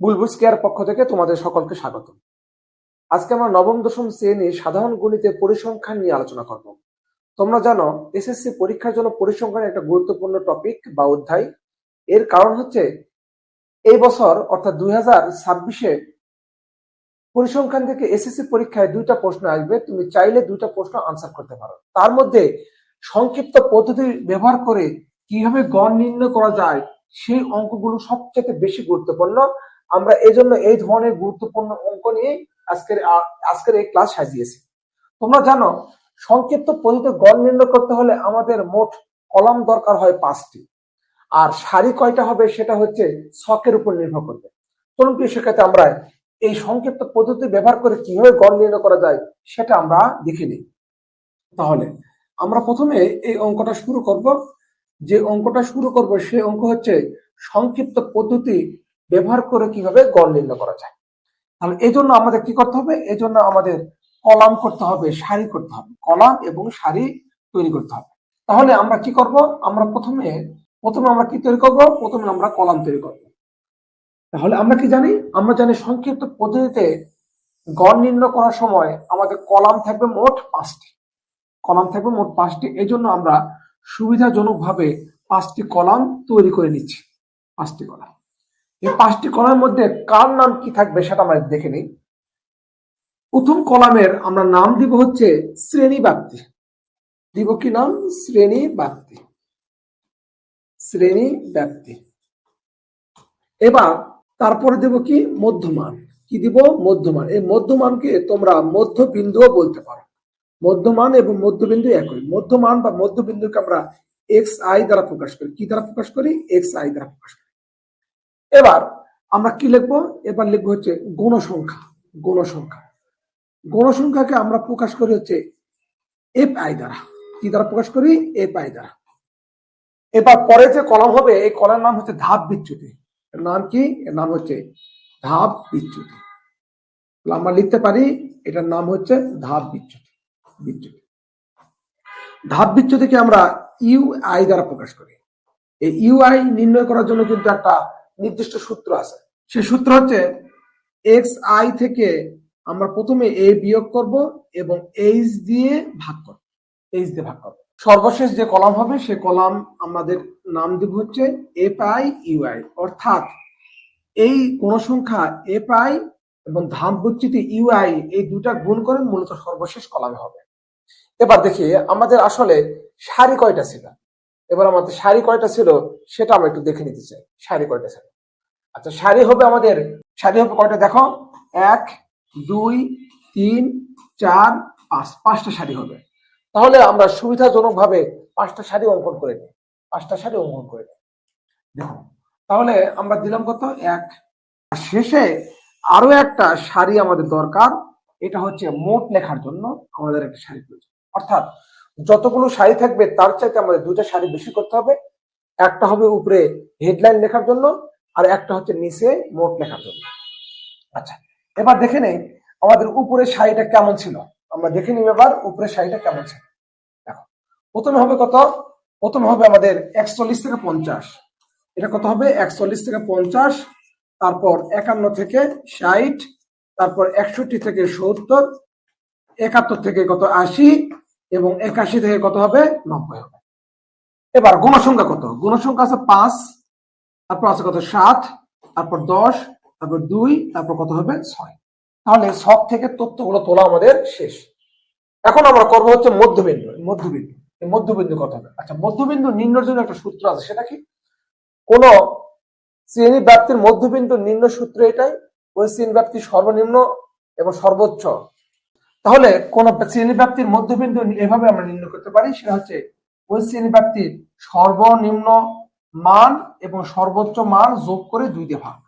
বুলবুল care পক্ষ থেকে তোমাদের সকলকে স্বাগত। আজকে আমরা নবম, দশম শ্রেণি সাধারণ গণিতে পরিসংখ্যান নিয়ে আলোচনা করব। তোমরা জানো, এসএসসি পরীক্ষার জন্য পরিসংখ্যান একটা গুরুত্বপূর্ণ টপিক বা অধ্যায়। এর কারণ হচ্ছে, এই বছর, অর্থাৎ দুই হাজার ছাব্বিশে পরিসংখ্যান থেকে এসএসসি পরীক্ষায় দুইটা প্রশ্ন আসবে। তুমি চাইলে দুইটা প্রশ্ন আনসার করতে পারো। তার মধ্যে সংক্ষিপ্ত পদ্ধতি ব্যবহার করে কীভাবে গড় নির্ণয় করা যায়, সেই অঙ্কগুলো সবচেয়ে বেশি গুরুত্বপূর্ণ। আমরা এই জন্য এই ধরনের গুরুত্বপূর্ণ অঙ্ক নিয়ে আজকের আজকের এই ক্লাস সাজিয়েছি। তোমরা জানো, সংক্ষিপ্ত পদ্ধতিতে গড় নির্ণয় করতে হলে আমাদের মোট কলাম দরকার হয় পাঁচটি। আর সারি কয়টা হবে সেটা হচ্ছে ছকের উপর নির্ভর করবে। চলুন প্রিয় সেক্ষেত্রে আমরা এই সংক্ষিপ্ত পদ্ধতি ব্যবহার করে কীভাবে গড় নির্ণয় করা যায় সেটা আমরা দেখে নিই। তাহলে, আমরা প্রথমে এই অঙ্কটা শুরু করব। যে অঙ্কটা শুরু করব সেই অঙ্ক হচ্ছে সংক্ষিপ্ত পদ্ধতি ব্যবহার করে কীভাবে গড় নির্ণয় করা যায়। তাহলে এই জন্য আমাদের কি করতে হবে? এই জন্য আমাদের কলাম করতে হবে, সারি করতে হবে। কলাম এবং সারি তৈরি করতে হবে। তাহলে আমরা কি করব? আমরা প্রথমে প্রথমে আমরা কি তৈরি করব? প্রথমে আমরা কলাম তৈরি করব। তাহলে আমরা কি জানি? আমরা জানি সংক্ষিপ্ত পদ্ধতিতে গড় নির্ণয় করার সময় আমাদের কলাম থাকবে মোট পাঁচটি। কলাম থাকবে মোট পাঁচটি। এই জন্য আমরা সুবিধাজনকভাবে পাঁচটি কলাম তৈরি করে নিচ্ছি। পাঁচটি কলাম। এই পাঁচটি কলামের মধ্যে কার নাম কি থাকবে সেটা আমরা দেখে নিই। প্রথম কলামের আমরা নাম দিব হচ্ছে শ্রেণি ব্যাপ্তি দিব কি নাম? শ্রেণি ব্যাপ্তি শ্রেণি ব্যাপ্তি এবার তারপরে দেব কি? মধ্যমান। কি দিব? মধ্যমান। এই মধ্যমানকে তোমরা মধ্যবিন্দুও বলতে পারো। মধ্যমান এবং মধ্যবিন্দু একই। মধ্যমান বা মধ্যবিন্দুকে আমরা এক্স আই দ্বারা প্রকাশ করি। কি দ্বারা প্রকাশ করি? এক্স আই দ্বারা প্রকাশ করি। এবার আমরা কি লিখব? এবার লিখব হচ্ছে গণসংখ্যা গণসংখ্যা। গণসংখ্যাকে আমরা প্রকাশ করি হচ্ছে এফ আই দ্বারা। কি দ্বারা প্রকাশ করি? এফ আই দ্বারা। এবার পরে যে কলম হবে, এই কলার নাম হচ্ছে ধাপ বিচ্যুতি। এর নাম কি? এর নাম হচ্ছে ধাপ বিচ্যুতি। আমরা লিখতে পারি, এটার নাম হচ্ছে ধাপ বিচ্যুতি বিচ্যুতি। ধাপ বিচ্যুতিকে আমরা ইউ আই দ্বারা প্রকাশ করি। এই ইউ আই নির্ণয় করার জন্য কিন্তু একটা নির্দিষ্ট সূত্র আছে। সে সূত্র হচ্ছে এক্স আই থেকে আমরা প্রথমে এ বিয়োগ করব এবং এইচ দিয়ে ভাগ করব। এইচ দিয়ে ভাগ করব। সর্বশেষ যে কলাম হবে, সে কলাম আমাদের নাম দিব হচ্ছে এফ আই ইউআই অর্থাৎ এই কোন সংখ্যা এফ আই এবং ধাপ বিচ্যুতি ইউআই এই দুটা গুণ করে মূলত সর্বশেষ কলামে হবে। এবার দেখি, আমাদের আসলে সারি কয়টা ছিল? এবার আমাদের শাড়ি কয়টা ছিল সেটা আমরা একটু দেখে নিতে চাই। শাড়ি কয়টা ছিল? আচ্ছা শাড়ি হবে আমাদের, শাড়ি হবে কয়টা দেখো? এক, দুই, তিন, চার, পাঁচ, পাঁচটা শাড়ি হবে। তাহলে আমরা সুবিধাজনক ভাবে পাঁচটা শাড়ি অঙ্কন করে নিই। পাঁচটা শাড়ি অঙ্কন করে নিই। দেখো তাহলে আমরা দিলাম কত? এক। শেষে আরও একটা শাড়ি আমাদের দরকার, এটা হচ্ছে মোট লেখার জন্য আমাদের একটা সারি প্রয়োজন। অর্থাৎ যতগুলো শাড়ি থাকবে, তার চাইতে আমাদের দুইটা শাড়ি বেশি করতে হবে। একটা হবে উপরে হেডলাইন লেখার জন্য, আর একটা হচ্ছে নিচে মোট লেখার জন্য। আচ্ছা এবার দেখে নেই আমাদের উপরে শাড়িটা কেমন ছিল। আমরা দেখে নিব এবার উপরে শাড়িটা কেমন ছিল। দেখো, প্রথমে হবে কত? প্রথমে হবে আমাদের একচল্লিশ থেকে পঞ্চাশ। এটা কত হবে? একচল্লিশ থেকে পঞ্চাশ, তারপর একান্ন থেকে ষাট, তারপর একষট্টি থেকে সত্তর, একাত্তর থেকে কত? আশি এবং একাশি থেকে কত হবে? নব্বই হবে। এবার গুণসংখ্যা কত? গুণসংখ্যা আছে পাঁচ, তারপর আছে কত সাত, তারপর দশ, তারপর দুই, তারপর কত হবে? ছয়। তাহলে সব থেকে তথ্যগুলো তোলা আমাদের শেষ। এখন আমরা করব হচ্ছে মধ্যবিন্দু। মধ্যবিন্দু। মধ্যবিন্দু কত হবে? আচ্ছা মধ্যবিন্দু নির্ণয়ের জন্য একটা সূত্র আছে। সেটা কি? কোন শ্রেণি ব্যাপ্তির মধ্যবিন্দু নিম্ন সূত্র এটাই? ওই শ্রেণি ব্যাপ্তির সর্বনিম্ন এবং সর্বোচ্চ তাহলে কোন শ্রেণি ব্যাপ্তির মধ্যবিন্দু এভাবে আমরা নির্ণয় করতে পারি, সেটা হচ্ছে ওই শ্রেণি ব্যাপ্তির সর্বনিম্ন মান এবং সর্বোচ্চ মান যোগ করে দুই দিয়ে ভাগ।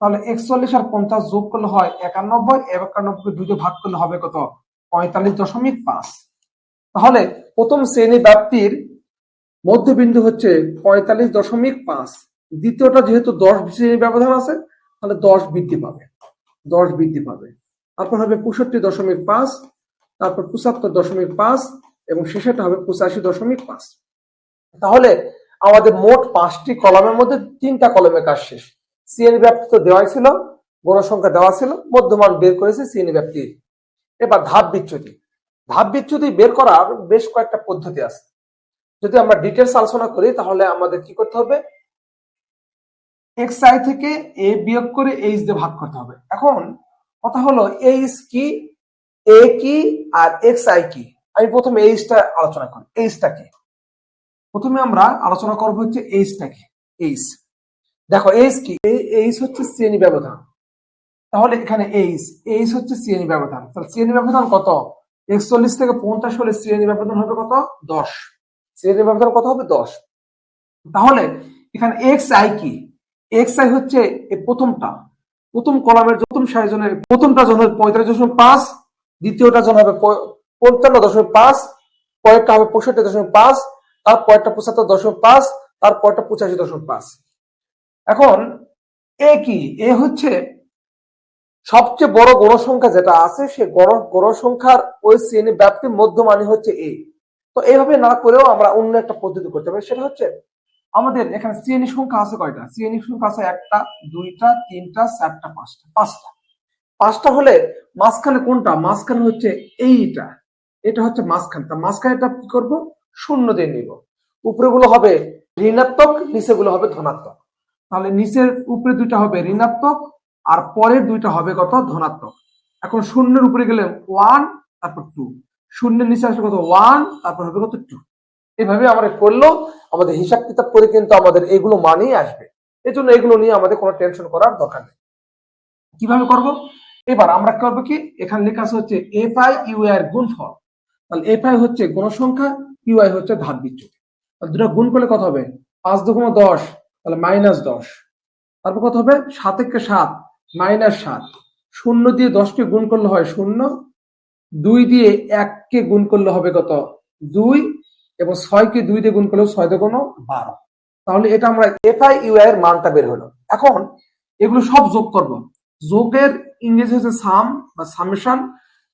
তাহলে একচল্লিশ আর পঞ্চাশ যোগ করলে হয় একানব্বই একানব্বই দুই দিয়ে ভাগ করলে হবে কত? পঁয়তাল্লিশ দশমিক পাঁচ। তাহলে প্রথম শ্রেণি ব্যাপ্তির মধ্যবিন্দু হচ্ছে পঁয়তাল্লিশ দশমিক পাঁচ। দ্বিতীয়টা যেহেতু দশ শ্রেণি ব্যবধান আছে, তাহলে দশ বৃদ্ধি পাবে। দশ বৃদ্ধি পাবে। তারপর হবে পঁয়ষট্টি দশমিক পাঁচ, তারপর পঁচাত্তর দশমিক পাঁচ এবং শেষেটা হবে পঁচাশি দশমিক পাঁচ। তাহলে আমাদের মোট পাঁচটি কলমের মধ্যে তিনটা কলমের কাজ শেষ। সিএনই ব্যাপ্তি তো দেওয়াই ছিল, গণসংখ্যা দেওয়া ছিল, মধ্যমান বের করেছে সিএনই ব্যাপ্তি এবার ধাপ বিচ্যুতি। ধাপ বিচ্যুতি বের করার বেশ কয়েকটা পদ্ধতি আছে। যদি আমরা ডিটেলস আলোচনা করি, তাহলে আমাদের কি করতে হবে? এক্স আই থেকে এ বিয়োগ করে এইচ দিয়ে ভাগ করতে হবে। এখন কথা হলো এইচ কি? এ কি আর এক্স আই কি? আমি প্রথমে এইচটা আলোচনা করি। এইচটা কি? প্রথমে আমরা আলোচনা করব হচ্ছে এইচটা কি? এইচ দেখো এইচ কি? এই এইচ হচ্ছে শ্রেণি ব্যবধান। তাহলে এখানে এইচ এইচ হচ্ছে শ্রেণি ব্যবধান। তাহলে শ্রেণি ব্যবধান কত? একচল্লিশ থেকে পঞ্চাশ হলে শ্রেণি ব্যবধান হবে কত? দশ। শ্রেণি ব্যবধান কত হবে? দশ। তাহলে এখানে এক্স আই কি? এক্স আই হচ্ছে প্রথমটা। প্রথম কলামের প্রথম সারি জনের, প্রথমটা জন হবে পঁয়তাল্লিশ দশমিক পাঁচ, দ্বিতীয়টা জন হবে পঞ্চান্ন দশমিক পাঁচ, পরেরটা হবে পঁয়ষট্টি দশমিক পাঁচ তার পরেরটা পঁচাত্তর দশমিক পাঁচ তার পরেরটা পঁচাশি দশমিক পাঁচ। এখন, এ কি? এ হচ্ছে সবচেয়ে বড় গণসংখ্যা যেটা আছে, সে গণ গণসংখ্যার ওই শ্রেণি ব্যাপ্তির মধ্যমানি হচ্ছে এ। তো এইভাবে না করেও আমরা অন্য একটা পদ্ধতি করতে পারি, সেটা হচ্ছে আমাদের এখানে শ্রেণি সংখ্যা আছে কয়টা? শ্রেণি সংখ্যা আছে একটা, দুইটা, তিনটা, চারটা, পাঁচটা। পাঁচটা। পাঁচটা হলে মাঝখানে কোনটা? মাঝখানে হচ্ছে এইটা। এটা হচ্ছে মাঝখান। তা মাঝখানেটা কি করব? শূন্য দিয়ে নিব। উপরেগুলো হবে ঋণাত্মক, নিচেগুলো হবে ধনাত্মক। তাহলে নিচের উপরে দুইটা হবে ঋণাত্মক আর পরের দুইটা হবে কত? ধনাত্মক। এখন শূন্যের উপরে গেলে ওয়ান তারপর টু শূন্যের নিচে আসবে কত? ওয়ান তারপর হবে কত? টু এভাবে আমরা করলেও আমাদের হিসাব কিতাব করে কিন্তু আমাদের এগুলো মানেই আসবে। এই জন্য এগুলো নিয়ে আমাদের কোনো টেনশন করার দরকার নেই। কীভাবে করব? এবার আমরা করব কি? এখানে লেখা আছে হচ্ছে এফ আই ইউ এর গুণফল। তাহলে এফ আই হচ্ছে গণসংখ্যা ইউ আই হচ্ছে ধাপ বিচ্যুতি। দুটো গুণ করলে কত হবে? পাঁচ দুগুণ দশ, তাহলে মাইনাস দশ। তারপর কত হবে? সাত একে সাত মাইনাস সাত। শূন্য দিয়ে দশকে গুণ করলে হয় শূন্য। দুই দিয়ে এককে গুণ করলে হবে কত? দুই। এবং ছয়কে দুই দিয়ে গুণ করলেও ছয় দুগুণ বারো। তাহলে এটা আমরা এফ আই ইউ এর মানটা বের হলো। এখন এগুলো সব যোগ করব। যোগের ইংরেজি হচ্ছে সাম বা সামেশন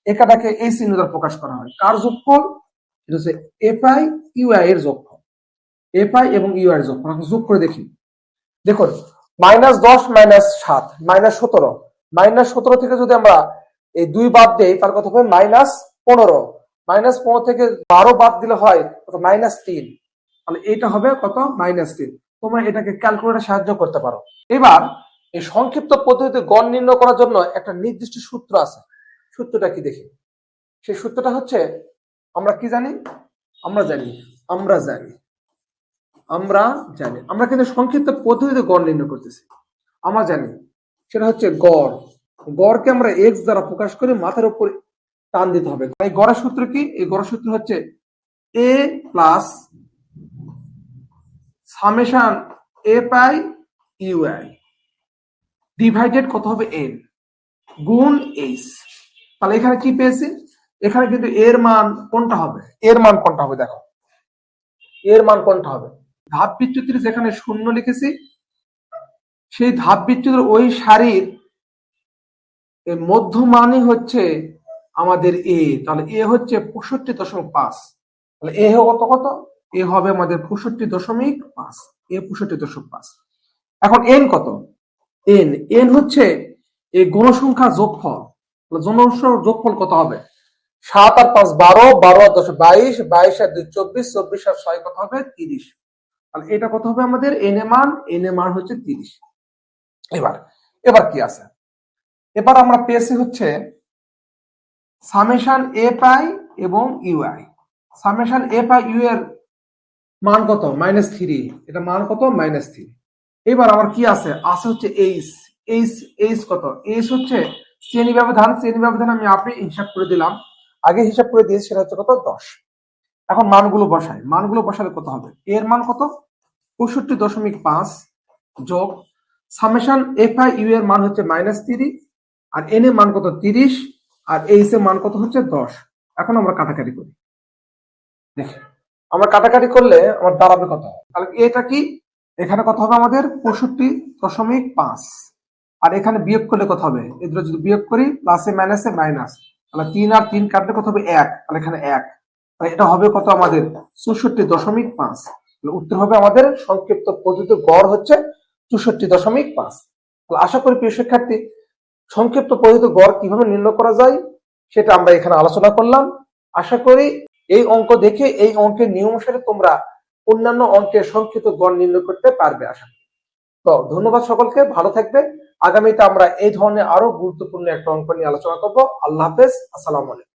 একাটাকে এই চিহ্ন দ্বারা প্রকাশ করা হয়। কার যোগফল? এটা হচ্ছে এফ আই ইউ আই এর যোগফল। এফ আই এবং ইউ আই এর যোগফল। যোগ করে দেখি। দেখুন মাইনাস দশ মাইনাস সাত মাইনাস সতেরো। মাইনাস সতেরো থেকে যদি আমরা এই দুই বাদ দেই, তার কথা হবে মাইনাস পনেরো। মাইনাস পনেরো থেকে বারো বাদ দিলে হয় মাইনাস তিন। তাহলে এটা হবে কত? মাইনাস তিন। তোমরা এটাকে ক্যালকুলেটর সাহায্য করতে পারো। এবার এই সংক্ষিপ্ত পদ্ধতিতে গড় নির্ণয় করার জন্য একটা নির্দিষ্ট সূত্র আছে। সূত্রটা কি দেখি? সেই সূত্রটা হচ্ছে, আমরা কি জানি? আমরা জানি। আমরা জানি। আমরা জানি। আমরা কিন্তু সংক্ষিপ্ত পদ্ধতিতে গড় নির্ণয় করতেছি। আমরা জানি। সেটা হচ্ছে গড়। গড়কে আমরা এক্স দ্বারা প্রকাশ করে মাথার উপর টান দিতে হবে। এই গড়ের সূত্র কি? এই গড়ের সূত্র হচ্ছে A plus summation A pi U I divided কত হবে এন গুণ এইচ তাহলে এখানে কি পেয়েছি? এখানে কিন্তু এর মান কোনটা হবে? এর মান কোনটা হবে দেখো। এর মান কোনটা হবে? ধাপ বিচ্যুতির যেখানে শূন্য লিখেছি, সেই ধাপ বিচ্যুতির ওই সারির মধ্যমানই হচ্ছে আমাদের এ তাহলে এ হচ্ছে পঁয়ষট্টি দশমিক পাঁচ। তাহলে এ কত কত? এ হবে আমাদের পঁয়ষট্টি দশমিক পাঁচ। এ পঁয়ষট্টি দশমিক পাঁচ। এখন এন কত? এন এন হচ্ছে এই গণসংখ্যা যোগফল। জনসংখ্যার যোগফল কত হবে? সাত আর পাঁচ বারো বারো আর দশ বাইশ বাইশ আর দুই চব্বিশ চব্বিশ আর ছয় কত হবে? তিরিশ। তাহলে এটা কত হবে আমাদের? এন এ মান এন এ মান হচ্ছে তিরিশ। এবার এবার কি আছে? এবার আমরা পেয়েছি হচ্ছে সামেশন এ পাই এবং U I summation A pi U এর মান কত? মাইনাস থ্রি এটা মান কত? মাইনাস থ্রি এবার আমার কি আছে? আছে হচ্ছে এইচ এইচ এইচ কত? এইচ হচ্ছে শ্রেণি ব্যবধান। শ্রেণি ব্যবধান আমি আপনি হিসাব করে দিলাম। আগে হিসাব করে দিয়েছি, সেটা হচ্ছে কত? দশ। এখন মানগুলো বসাই। মানগুলো বসালে কত হবে? এর মান কত? পঁয়ষট্টি দশমিক পাঁচ যোগ সামেশন এফ আই ইউ এর মান হচ্ছে মাইনাস তিরিশ আর এন এর মান কত? তিরিশ। আর এইচ এর মান কত হচ্ছে? দশ। এখন আমরা কাটাকাটি করি। দেখি। আমরা কাটাকাটি করলে আমার দাঁড়াবে কত? তাহলে এটা কি? এখানে কত হবে আমাদের? পঁয়ষট্টি দশমিক পাঁচ। আর এখানে বিয়োগ করলে কত হবে? এদের যদি বিয়োগ করি প্লাসে মাইনাসে মাইনাস তাহলে তিন আর তিন কাটলে কত হবে? এক। তাহলে এখানে এক। এটা হবে কত আমাদের? চৌষট্টি দশমিক পাঁচ। উত্তর হবে আমাদের সংক্ষিপ্ত পদ্ধতির গড় হচ্ছে চৌষট্টি দশমিক পাঁচ। আশা করি প্রিয় শিক্ষার্থী সংক্ষিপ্ত পদ্ধতি গড় কীভাবে নির্ণয় করা যায়, সেটা আমরা এখানে আলোচনা করলাম। আশা করি এই অঙ্ক দেখে এই অঙ্কের নিয়ম অনুসারে তোমরা অন্যান্য অঙ্কের সংক্ষিপ্ত গড় নির্ণয় করতে পারবে আশা করি। তো ধন্যবাদ সকলকে, ভালো থাকবে আগামীতে আমরা এই ধরনের আরও গুরুত্বপূর্ণ একটা অঙ্ক নিয়ে আলোচনা করব। আল্লাহ হাফেজ, আসসালাম আলাইকুম।